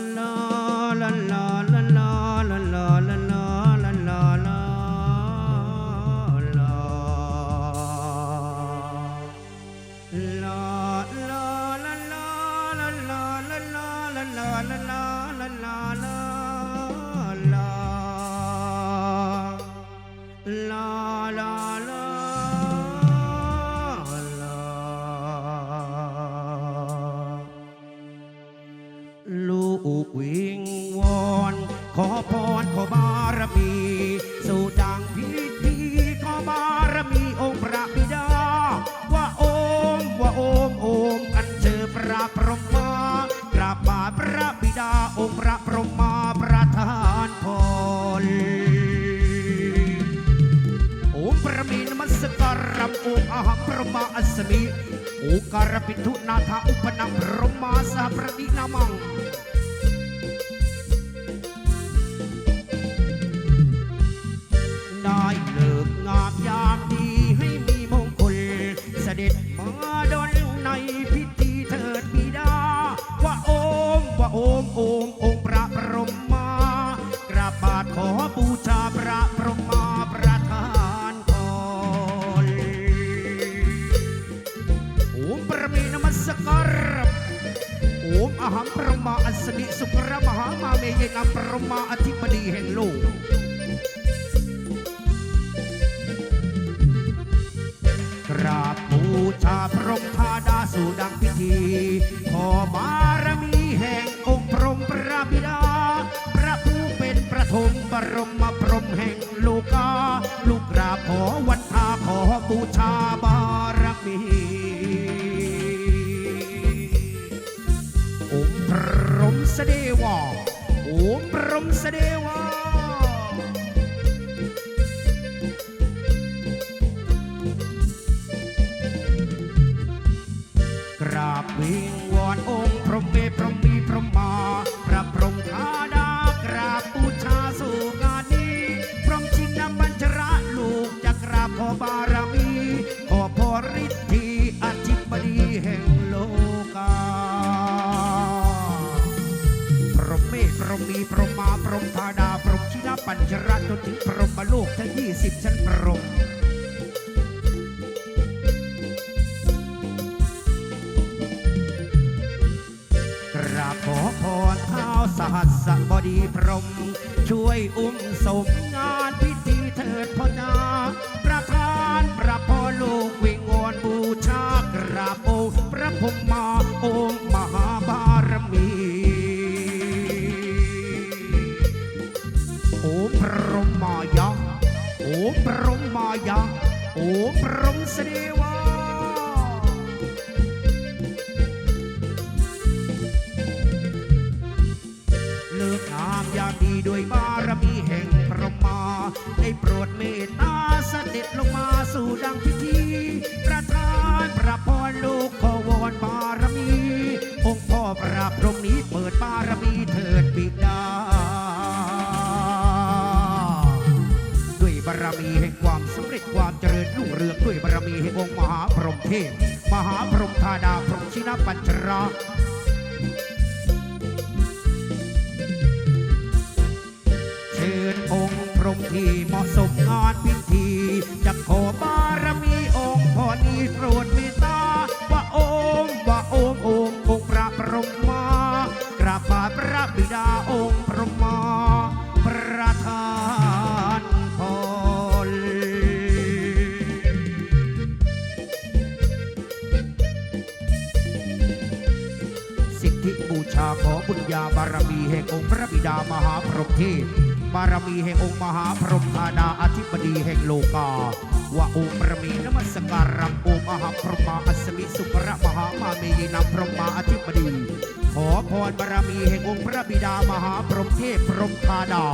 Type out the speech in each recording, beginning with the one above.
alone. วิงวอนขอพรขอบารมี สู่ดังพิธีขอบารมีองค์พระบิดา ว่าโอมว่าโอมโอมอันเจอพระพรหมากราบบาพระบิดาองค์พระพรหมาประทานพรโอมประมีนมัสการัมโอมอาหังประมาอัสมิโอการปิทุนาถาอุปนังพรหมาสาประดินามัง ชาพระธาดาสู่ดังพิธี ขอบารมีแห่งองค์พรหมพระบิดา พระผู้เป็นประถมบรมพรหมแห่งโลกา ลูกกราบขอวันทาขอบูชาบารมี องค์พรหมเสดวาองค์พรหมเสดวา บวิงวอนองค์พรหมเมพรหมมีพรหมาพระพรหมธาดากราบบูชาสู่งานนี้พรหมชินบัญชระลูกจะกราบขอบารมี ขอพรฤทธิอธิบดีแห่งโลกาพรหมเมพรหมมีพรหมาพรหมธาดาพรหมชินปัญชระจนถึงพรหมโลกทั้งยี่สิบชั้นพรห หัสบดีพรหมช่วยอุ้มสมงานพิธีเถิดพ่อนาประทานพระพรลูกวิงวอนบูชากราบองพระพรหมมาองค์มหาบารมีโอมพรหมายะโอมพรหมายะโอมพรหมเสดวา ยามดีด้วยบารมีแห่งพระมาได้โปรดเมตตาเสด็จลงมาสู่ดังพิธีประทานพระพรลูกขอวอนบารมี องค์พ่อพระพรหมนี้เปิดบารมีเถิดบิดา ด้วยบารมีแห่งความสำเร็จความเจริญรุ่งเรืองด้วยบารมีแห่งองค์มหาพรหมเทพ มหาพรหมธาดาพรหมชินปัญชรา ที่เหมาะสมงานพิธีจะขอบารมีองค์พ่อนี้โปรดเมตตาว่าองค์ว่าองค์องค์องค์พระพรหมมากราบาพระบิดาองค์พรหมมาประทานพรสิทธิบูชาขอบุญญาบารมีแห่งองค์พระบิดามหาพรหมเทพ บารมีแห่งองค์มหาพรหมธาดาอธิบดีแห่งโลกาว่าองค์ประมีนมัสการัมองค์มหาพรหมาอัสมิสุกระมหามาเมยนำพรหมาอธิบดี ขอพรบารมีแห่งองค์พระบิดามหาพรหมเทพพรหมธาดา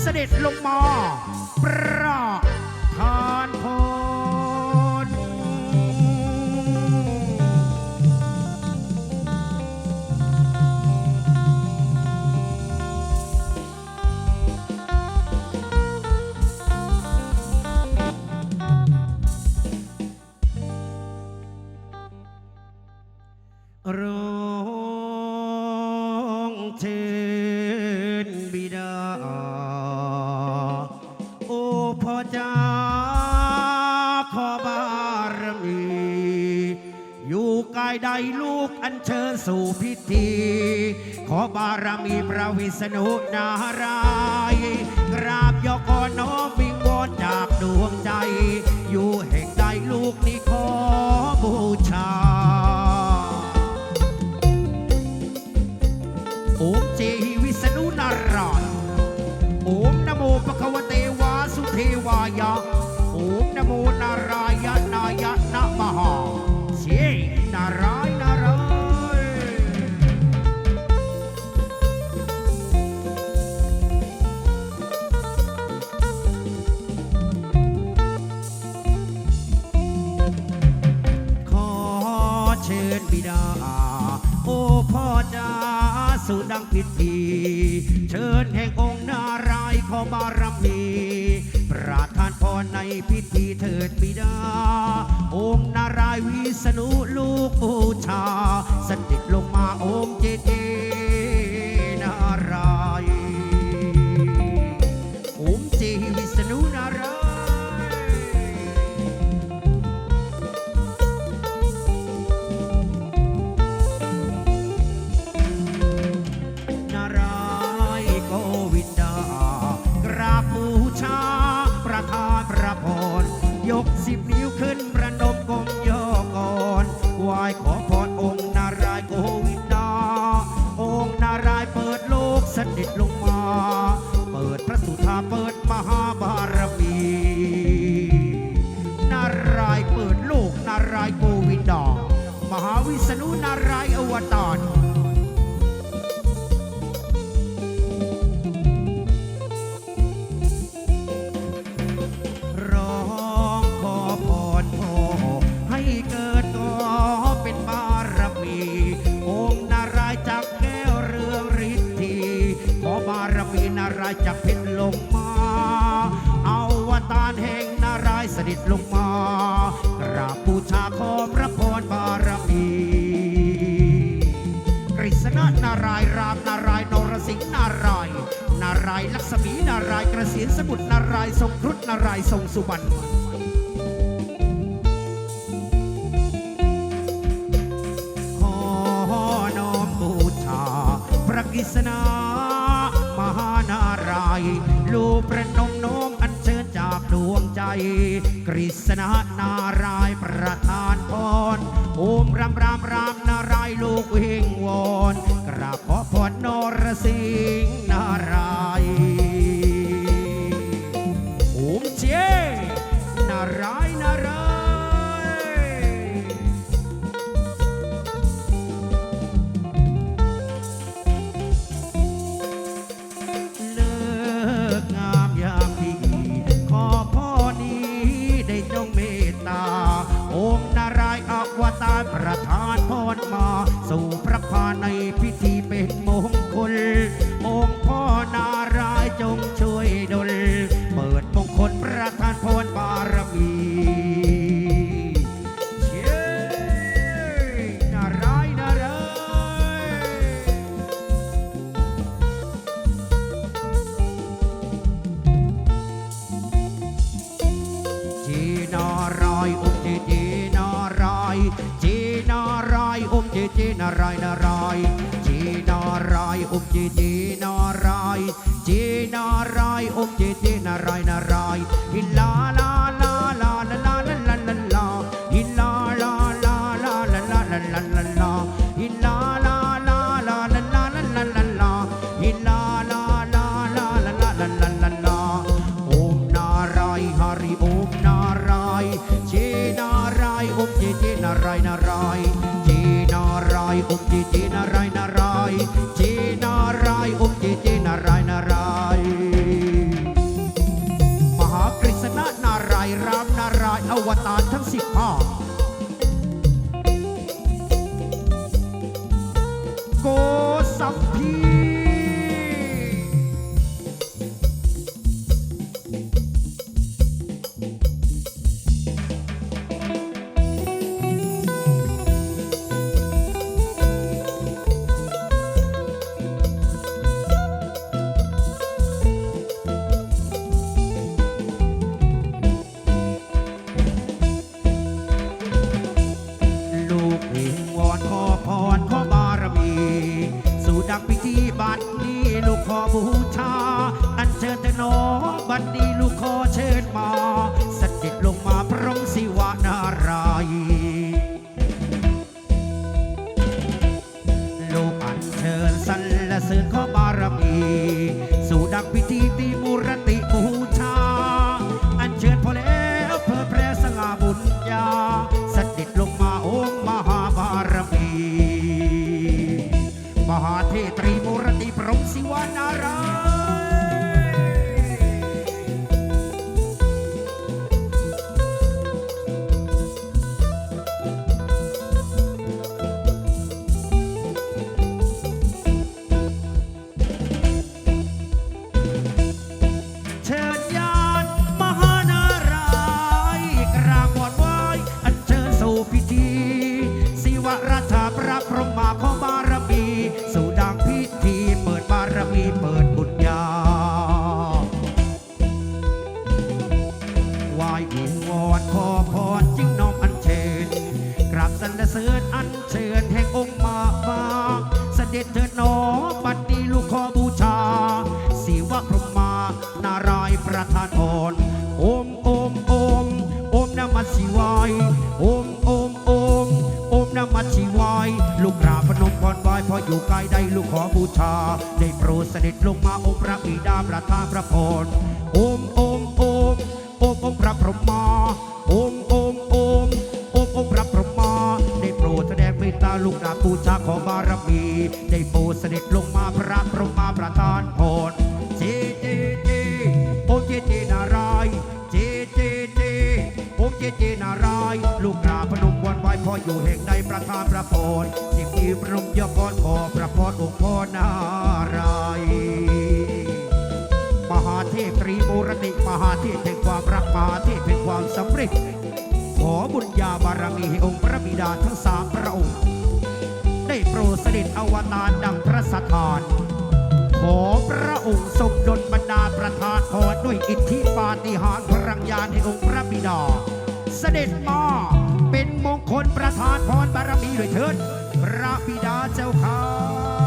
เสด็จลงมา ประทานพร ร้องเชิญบิดา โอ้พ่อจ้าขอบารมี อยู่กายใดลูกอันเชิญสู่พิธี ขอบารมีพระวิษณุนารายกราบยกอน้อมวิงวอนจากดวงใจ อยู่แห่งใดลูกนี้ขอบูชา พิธี เชิญแห่งองค์นารายขอบารมี ประทานพรในพิธีเถิดบิดา องค์นารายวิษณุลูกบูชาสถิตลงมาองค์เจเจ มีนารายกระสียนสมุดนารายทรงครุฑนารายทรงสุวรรณขอนอมบูชาพระกิษณามหานารายลูประนมน้อมอันเชิญจากดวงใจกฤษณานาราย จีนารายนารายจีนารายอุกจีจีนารายจีนารายอุกจีจีนารายนาราย ดีๆนะไร ชา ได้โปรดเสด็จลงมาองค์พระบิดาประทานพระพรโอมอมอมอมองค์พระพรหมาอมอมอมอมองค์พระพรหมาได้โปรดแสดงเมตตาลูกนาบูชาของบารมี ได้โปรดเสด็จลงมาพระพรหมาประทานพรเจเจเจโอเจเจนารายเจเจเจโอเจเจนารายลูกกราพนมวันไหวพ่ออยู่แห่งใดประทานพระพรีพระองค์ยพรขอพระพรองค์พ่อนารายมหาเทพตรีมูรติมหาเทพแห่งความรักมหาเทพแห่งความสำเร็จ ขอบุญญาบารมีให้องค์พระบิดาทั้งสามพระองค์ ได้โปรดเสด็จอวตารดังพระสถาน ขอพระองค์ทรงดลบรรดาลประทานพรด้วยอิทธิปาฏิหาริย์พลังญาณให้องค์พระบิดา เสด็จมาเป็นมงคลประทานพรบารมีด้วยเถิด พระบิดาเจ้าข้า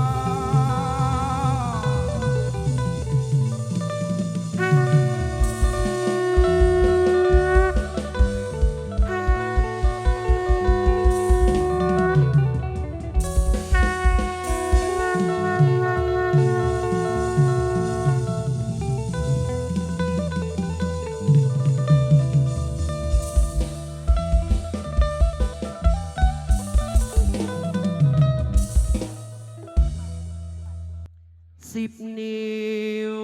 สิบนิ้ว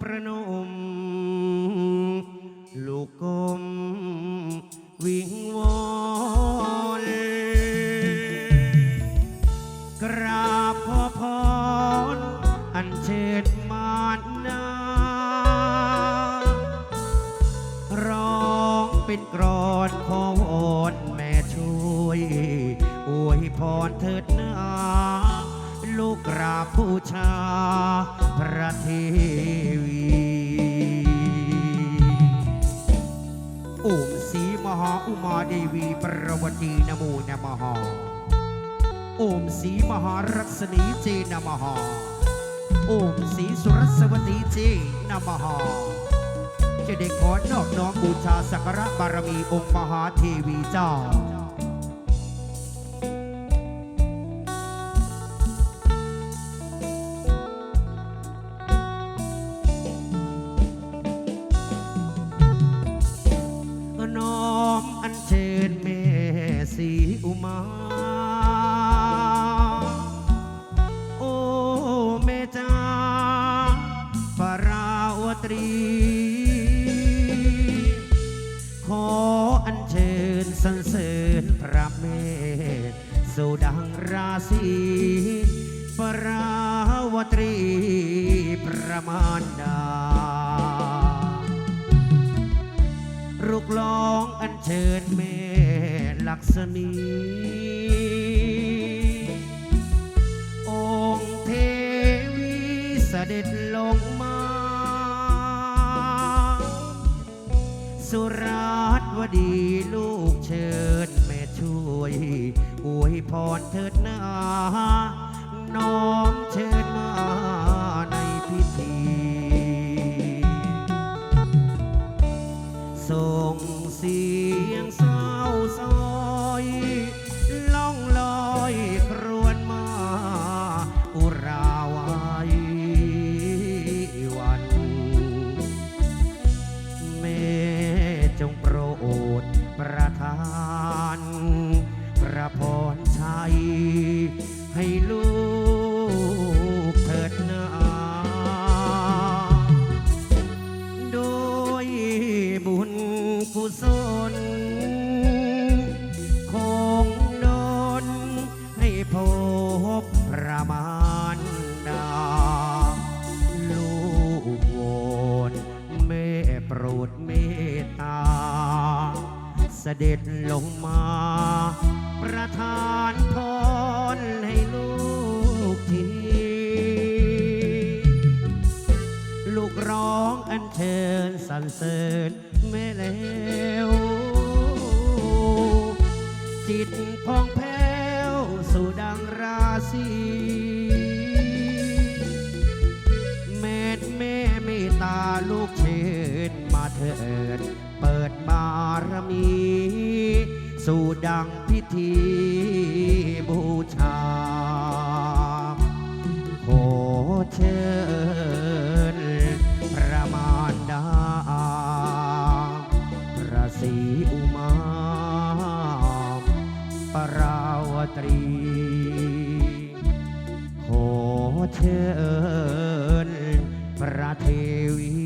ประนม ลูกกลมวิงวอนกราบขอพรอันเชิญมารนา ร้องเป็นกรอนขอวอนแม่ช่วยอวยพรเถิดนา ลูกกราบบูชาพระเทวีโอมสีมหาอุมาเดวีประวัตินโมนมหาโอมสีมหารัศนีเจนมหาโอมสีสุรสวตีเจนมหาจะได้ขอนอบน้อมบูชาสักการะบารมีองค์มหาเทวีเจ้า ระมาณดารุกร้องอัญเชิญแม่ลักษณีองค์เทวีเสด็จลงมา สุราษวดีลูกเชิญแม่ช่วยอวยพรเถิดนาน้อมเชิญมา เถิดเปิดบารมี สู่ดังพิธีบูชา ขอเชิญพระมารดาพระศรีอุมาปราวตรี ขอเชิญพระเทวี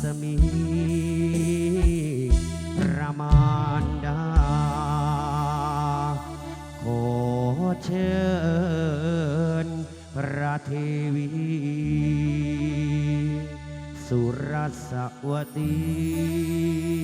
ษมีพระมารดา ขอเชิญพระเทวี สุรสวดี